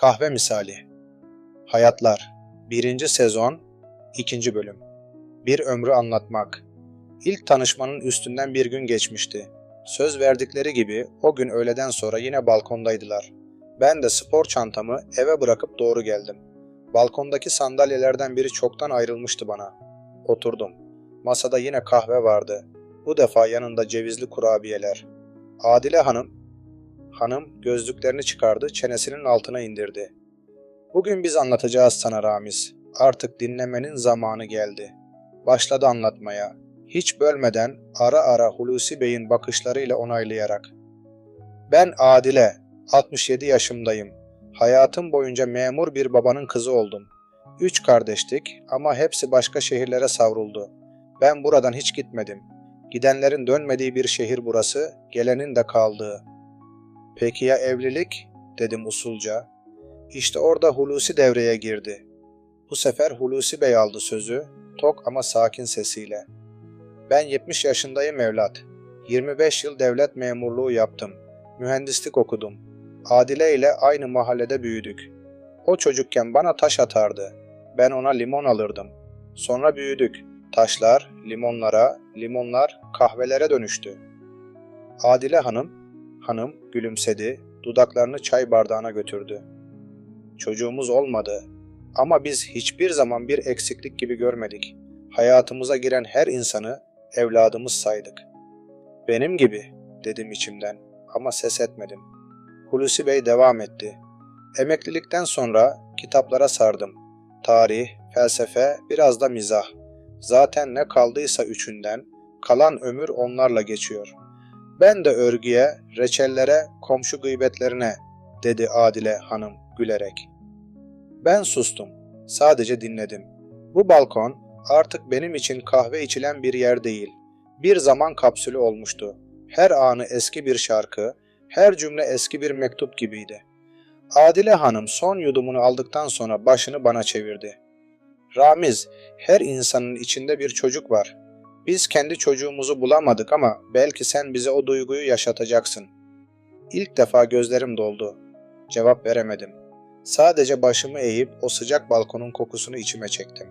Kahve misali. Hayatlar. 1. sezon 2. bölüm. Bir ömrü anlatmak. İlk tanışmanın üstünden bir gün geçmişti. Söz verdikleri gibi o gün öğleden sonra yine balkondaydılar. Ben de spor çantamı eve bırakıp doğru geldim. Balkondaki sandalyelerden biri çoktan ayrılmıştı bana. Oturdum. Masada yine kahve vardı. Bu defa yanında cevizli kurabiyeler. Adile Hanım, hanım gözlüklerini çıkardı, çenesinin altına indirdi. Bugün biz anlatacağız sana Ramiz. Artık dinlemenin zamanı geldi. Başladı anlatmaya. Hiç bölmeden ara ara Hulusi Bey'in bakışlarıyla onaylayarak. Ben Adile, 67 yaşımdayım. Hayatım boyunca memur bir babanın kızı oldum. Üç kardeştik ama hepsi başka şehirlere savruldu. Ben buradan hiç gitmedim. Gidenlerin dönmediği bir şehir burası, gelenin de kaldığı. Peki ya evlilik? dedim usulca. İşte orada Hulusi devreye girdi. Bu sefer Hulusi Bey aldı sözü, tok ama sakin sesiyle. Ben 70 yaşındayım evlat. 25 yıl devlet memurluğu yaptım. Mühendislik okudum. Adile ile aynı mahallede büyüdük. O çocukken bana taş atardı. Ben ona limon alırdım. Sonra büyüdük. Taşlar, limonlara, limonlar kahvelere dönüştü. Adile Hanım, hanım gülümsedi, dudaklarını çay bardağına götürdü. Çocuğumuz olmadı ama biz hiçbir zaman bir eksiklik gibi görmedik. Hayatımıza giren her insanı evladımız saydık. Benim gibi dedim içimden ama ses etmedim. Hulusi Bey devam etti. Emeklilikten sonra kitaplara sardım. Tarih, felsefe, biraz da mizah. Zaten ne kaldıysa üçünden, kalan ömür onlarla geçiyor. Ben de örgüye, reçellere, komşu gıybetlerine, dedi Adile hanım gülerek. Ben sustum. Sadece dinledim. Bu balkon artık benim için kahve içilen bir yer değil. Bir zaman kapsülü olmuştu. Her anı eski bir şarkı, her cümle eski bir mektup gibiydi. Adile Hanım son yudumunu aldıktan sonra başını bana çevirdi. Ramiz, her insanın içinde bir çocuk var. Biz kendi çocuğumuzu bulamadık ama belki sen bize o duyguyu yaşatacaksın. İlk defa gözlerim doldu. Cevap veremedim. Sadece başımı eğip o sıcak balkonun kokusunu içime çektim.